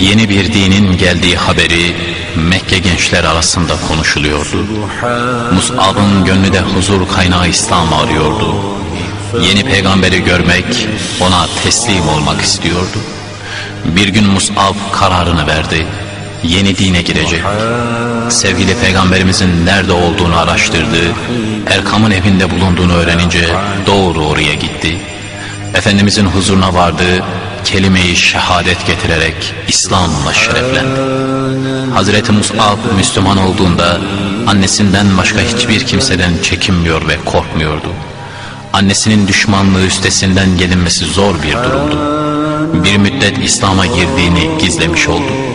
Yeni bir dinin geldiği haberi Mekke gençler arasında konuşuluyordu. Mus'ab'ın gönlü de huzur kaynağı İslam arıyordu. Yeni peygamberi görmek, ona teslim olmak istiyordu. Bir gün Mus'ab kararını verdi. Yeni dine girecek. Sevgili peygamberimizin nerede olduğunu araştırdı. Erkam'ın evinde bulunduğunu öğrenince doğru oraya gitti. Efendimizin huzuruna vardı kelime-i şehadet getirerek İslam'la şereflendi. Hazreti Mus'ab Müslüman olduğunda annesinden başka hiçbir kimseden çekinmiyor ve korkmuyordu. Annesinin düşmanlığı üstesinden gelinmesi zor bir durumdu. Bir müddet İslam'a girdiğini gizlemiş oldu.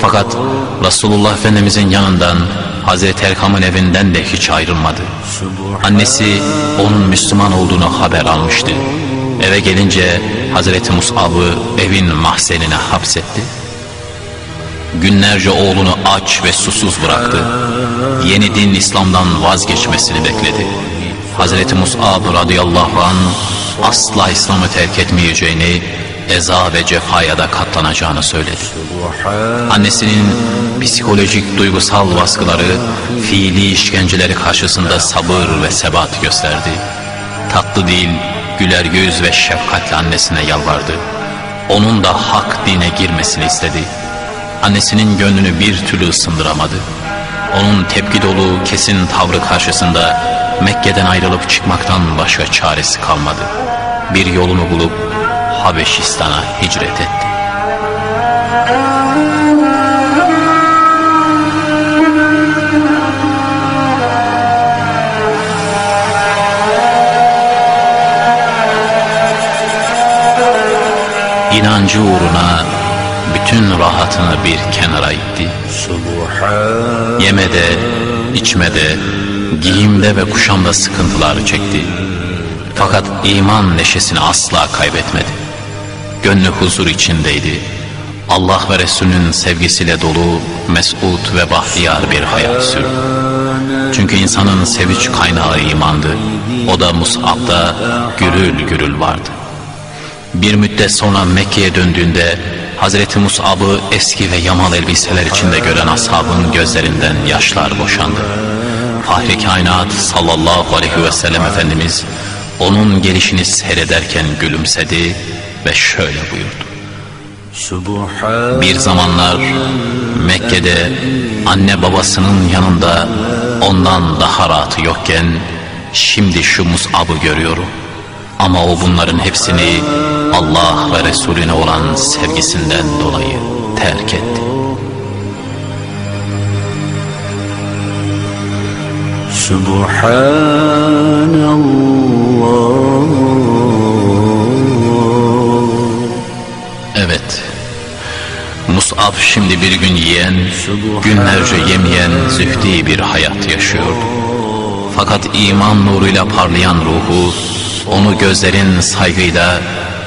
Fakat Resulullah Efendimizin yanından Hazreti Erkam'ın evinden de hiç ayrılmadı. Annesi onun Müslüman olduğunu haber almıştı. Eve gelince Hazreti Mus'ab'ı evin mahzenine hapsetti. Günlerce oğlunu aç ve susuz bıraktı. Yeni din İslam'dan vazgeçmesini bekledi. Hazreti Mus'ab radıyallahu an asla İslam'ı terk etmeyeceğini, eza ve cefaya da katlanacağını söyledi. Annesinin psikolojik duygusal baskıları, fiili işkenceleri karşısında sabır ve sebat gösterdi. Tatlı dil, güler yüz ve şefkatle annesine yalvardı. Onun da hak dine girmesini istedi. Annesinin gönlünü bir türlü ısındıramadı. Onun tepki dolu kesin tavrı karşısında Mekke'den ayrılıp çıkmaktan başka çaresi kalmadı. Bir yolunu bulup Habeşistan'a hicret etti. İnancı uğruna bütün rahatını bir kenara itti. Yemede, içmede, giyimde ve kuşamda sıkıntılar çekti. Fakat iman neşesini asla kaybetmedi. Gönlü huzur içindeydi. Allah ve Resulünün sevgisiyle dolu, mesut ve bahtiyar bir hayat sürdü. Çünkü insanın sevinç kaynağı imandı. O da Mus'ab'da gürül gürül vardı. Bir müddet sonra Mekke'ye döndüğünde Hazreti Mus'ab'ı eski ve yamal elbiseler içinde gören ashabın gözlerinden yaşlar boşandı. Fahri kainat sallallahu aleyhi ve sellem Efendimiz onun gelişini seyrederken gülümsedi ve şöyle buyurdu. Bir zamanlar Mekke'de anne babasının yanında ondan daha rahatı yokken şimdi şu Mus'ab'ı görüyorum. Ama o bunların hepsini Allah ve Resulüne olan sevgisinden dolayı terk etti. Subhanallah şimdi bir gün yiyen, günlerce yemeyen zühdi bir hayat yaşıyordu. Fakat iman nuruyla parlayan ruhu, onu gözlerin saygıyla,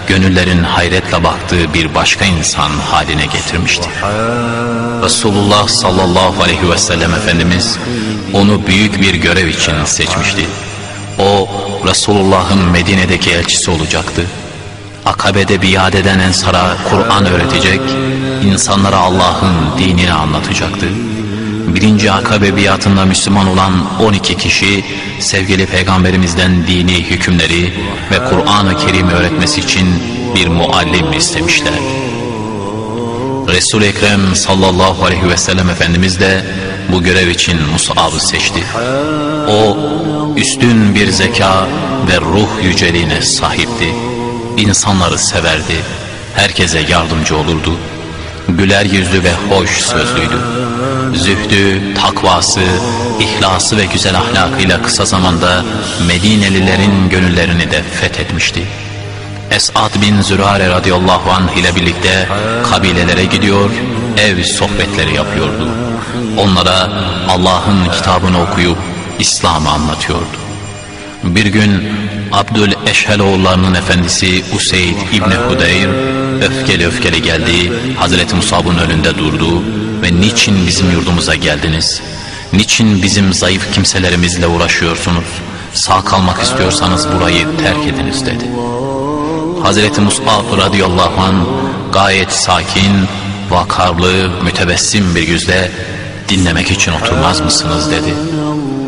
gönüllerin hayretle baktığı bir başka insan haline getirmişti. Resulullah sallallahu aleyhi ve sellem Efendimiz onu büyük bir görev için seçmişti. O Resulullah'ın Medine'deki elçisi olacaktı. Akabe'de biat eden ensara Kur'an öğretecek, insanlara Allah'ın dinini anlatacaktı. Birinci Akabe biatında Müslüman olan 12 kişi sevgili peygamberimizden dini hükümleri ve Kur'an-ı Kerim öğretmesi için bir muallim istemişler. Resul-i Ekrem sallallahu aleyhi ve sellem Efendimiz de bu görev için Mus'ab'ı seçti. O üstün bir zeka ve ruh yüceliğine sahipti. İnsanları severdi, herkese yardımcı olurdu. Güler yüzlü ve hoş sözlüydü. Zühdü, takvası, ihlası ve güzel ahlakıyla kısa zamanda Medinelilerin gönüllerini de fethetmişti. Esad bin Zürare radıyallahu anh ile birlikte kabilelere gidiyor, ev sohbetleri yapıyordu. Onlara Allah'ın kitabını okuyup İslam'ı anlatıyordu. Bir gün Abdül Eşheloğullarının efendisi Useyd İbni Hudeyr öfkeli öfkeli geldi, Hazreti Musab'ın önünde durdu ve niçin bizim yurdumuza geldiniz? Niçin bizim zayıf kimselerimizle uğraşıyorsunuz? Sağ kalmak istiyorsanız burayı terk ediniz dedi. Hazreti Mus'ab radıyallahu an gayet sakin, vakarlı, mütebessim bir yüzle dinlemek için oturmaz mısınız dedi.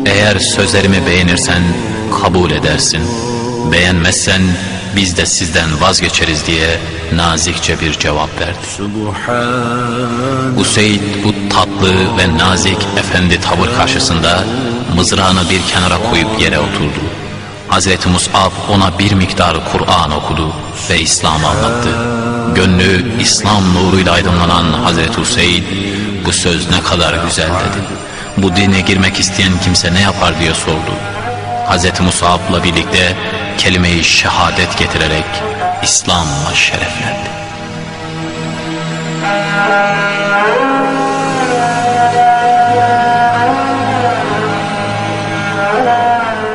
Eğer sözlerimi beğenirsen kabul edersin. Beğenmezsen biz de sizden vazgeçeriz diye nazikçe bir cevap verdi. Useyd bu tatlı ve nazik efendi tavır karşısında mızrağını bir kenara koyup yere oturdu. Hazreti Mus'ab ona bir miktar Kur'an okudu ve İslam'ı anlattı. Gönlü İslam nuruyla aydınlanan Hazreti Useyd bu söz ne kadar güzel dedi. Bu dine girmek isteyen kimse ne yapar diye sordu. Hazreti Musab'la birlikte kelimeyi şehadet getirerek İslam'la şereflendi.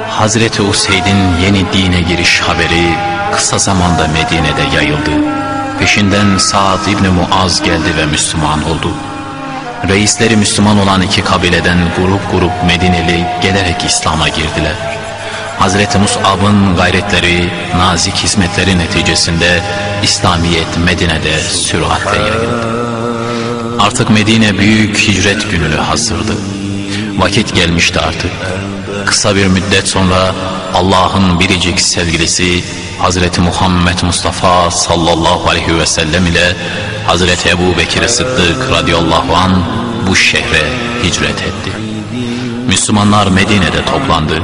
Hazreti Useyd'in yeni dine giriş haberi kısa zamanda Medine'de yayıldı. Peşinden Sa'd İbni Muaz geldi ve Müslüman oldu. Reisleri Müslüman olan iki kabileden grup grup Medineli gelerek İslam'a girdiler. Hazreti Mus'ab'ın gayretleri, nazik hizmetleri neticesinde İslamiyet Medine'de süratle yayıldı. Artık Medine büyük hicret gününü hazırdı. Vakit gelmişti artık. Kısa bir müddet sonra Allah'ın biricik sevgilisi Hazreti Muhammed Mustafa sallallahu aleyhi ve sellem ile Hazreti Ebu Bekir Sıddık radıyallahu an bu şehre hicret etti. Müslümanlar Medine'de toplandı.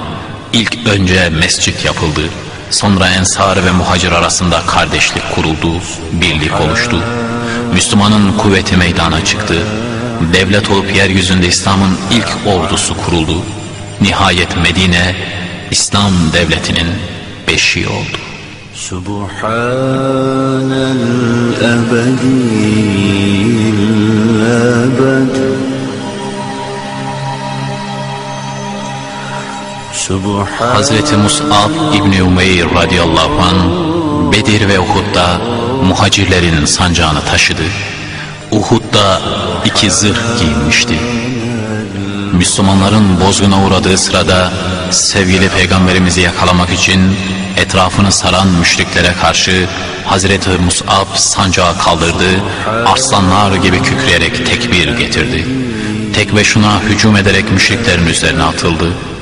İlk önce mescit yapıldı. Sonra ensar ve muhacir arasında kardeşlik kuruldu, birlik oluştu. Müslümanın kuvveti meydana çıktı. Devlet olup yeryüzünde İslam'ın ilk ordusu kuruldu. Nihayet Medine, İslam devletinin beşiği oldu. Subhanel ebedil ebed Hazreti Mus'ab İbni Umeyr radıyallahu an Bedir ve Uhud'da muhacirlerin sancağını taşıdı. Uhud'da iki zırh giyinmişti. Müslümanların bozguna uğradığı sırada sevgili peygamberimizi yakalamak için etrafını saran müşriklere karşı Hazreti Mus'ab sancağı kaldırdı, arslanlar gibi kükreyerek tekbir getirdi. Tek başına hücum ederek müşriklerin üzerine atıldı.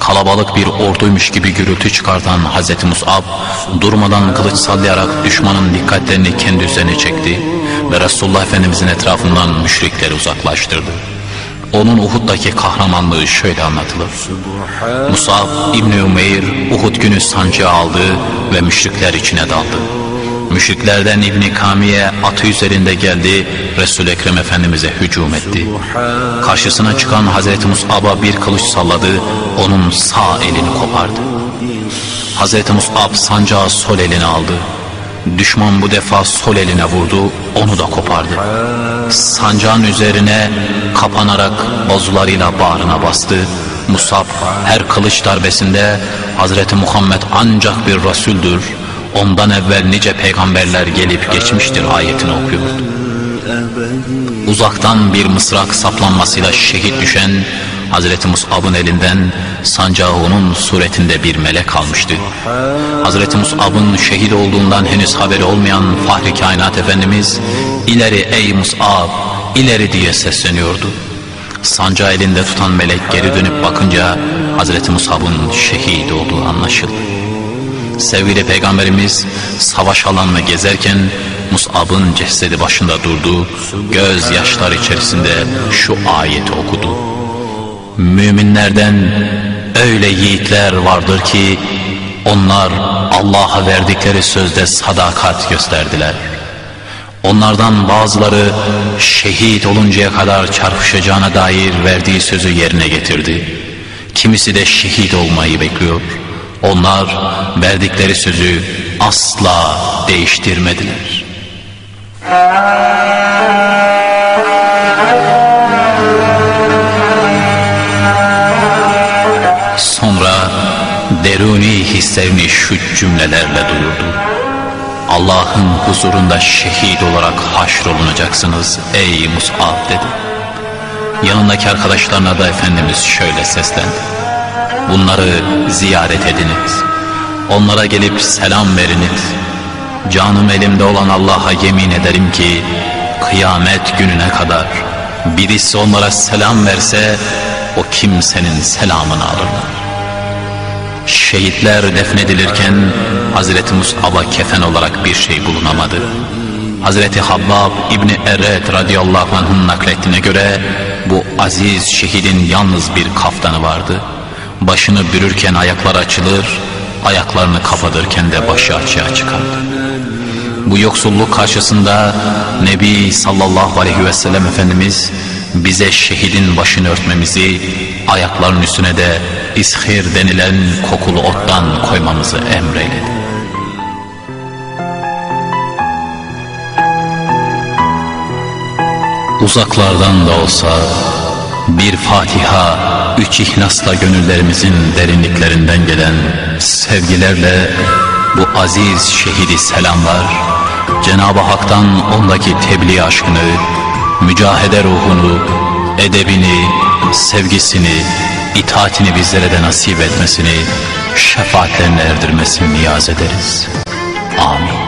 Kalabalık bir orduymuş gibi gürültü çıkartan Hazreti Mus'ab durmadan kılıç sallayarak düşmanın dikkatlerini kendi üzerine çekti ve Resulullah Efendimizin etrafından müşrikleri uzaklaştırdı. Onun Uhud'daki kahramanlığı şöyle anlatılır. Musab İbni Umeyr Uhud günü sancı aldı ve müşrikler içine daldı. Müşriklerden İbni Kamiye atı üzerinde geldi, Resul-i Ekrem Efendimiz'e hücum etti. Karşısına çıkan Hazreti Mus'ab'a bir kılıç salladı, onun sağ elini kopardı. Hazreti Mus'ab sancağı sol eline aldı. Düşman bu defa sol eline vurdu, onu da kopardı. Sancağın üzerine kapanarak bazularıyla bağrına bastı. Musab her kılıç darbesinde Hazreti Muhammed ancak bir Resuldür, ondan evvel nice peygamberler gelip geçmiştir ayetini okuyordu. Uzaktan bir mısrak saplanmasıyla şehit düşen Hazreti Mus'ab'ın elinden sancağı onun suretinde bir melek almıştı. Hazreti Mus'ab'ın şehit olduğundan henüz haberi olmayan Fahri Kainat Efendimiz ileri ey Mus'ab ileri diye sesleniyordu. Sancağı elinde tutan melek geri dönüp bakınca Hazreti Mus'ab'ın şehit olduğu anlaşıldı. Sevgili Peygamberimiz savaş alanını gezerken Mus'ab'ın cesedi başında durdu, göz yaşları içerisinde şu ayeti okudu. Müminlerden öyle yiğitler vardır ki onlar Allah'a verdikleri sözde sadakat gösterdiler. Onlardan bazıları şehit oluncaya kadar çarpışacağına dair verdiği sözü yerine getirdi. Kimisi de şehit olmayı bekliyor. Onlar verdikleri sözü asla değiştirmediler. Sonra deruni hislerini şu cümlelerle duyurdu. Allah'ın huzurunda şehit olarak haşrolunacaksınız ey Mus'ab dedi. Yanındaki arkadaşlarına da Efendimiz şöyle seslendi. Bunları ziyaret ediniz. Onlara gelip selam veriniz. Canım elimde olan Allah'a yemin ederim ki kıyamet gününe kadar birisi onlara selam verse o kimsenin selamını alırlar. Şehitler defnedilirken Hazreti Mus'ab'a kefen olarak bir şey bulunamadı. Hazreti Habbab İbni Eret radıyallahu anh'ın naklettiğine göre bu aziz şehidin yalnız bir kaftanı vardı. Başını bürürken ayaklar açılır, ayaklarını kapatırken de başı açığa çıkardı. Bu yoksulluk karşısında Nebi sallallahu aleyhi ve sellem Efendimiz bize şehidin başını örtmemizi, ayakların üstüne de ishir denilen kokulu ottan koymamızı emreyledi. Uzaklardan da olsa bir Fatiha, üç ihlasla gönüllerimizin derinliklerinden gelen sevgilerle bu aziz şehidi selamlar, Cenab-ı Hak'tan ondaki tebliğ aşkını, mücahede ruhunu, edebini, sevgisini, itaatini bizlere de nasip etmesini, şefaatlerine erdirmesini niyaz ederiz. Amin.